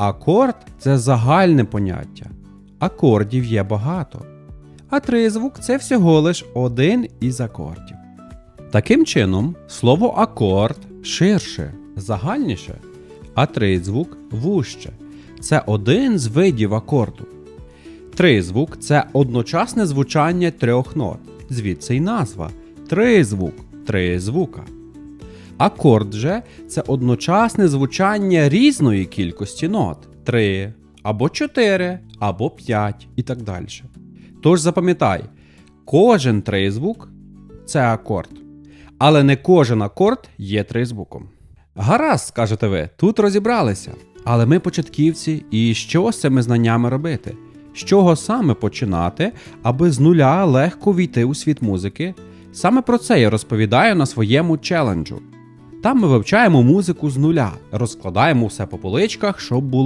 Акорд це загальне поняття. Акордів є багато. А тризвук це всього лиш один із акордів. Таким чином, слово акорд ширше, загальніше, а тризвук вужче. Це один з видів акорду. Тризвук це одночасне звучання трьох нот, звідси й назва тризвук, три звука. Акорд же це одночасне звучання різної кількості нот 3 або 4, або 5 і так далі. Тож запам'ятай, кожен тризвук це акорд, але не кожен акорд є тризвуком. Гаразд, скажете ви, тут розібралися. Але ми початківці, і що з цими знаннями робити? З чого саме починати, аби з нуля легко війти у світ музики? Саме про це я розповідаю на своєму челенджу. Там ми вивчаємо музику з нуля, розкладаємо все по поличках, щоб було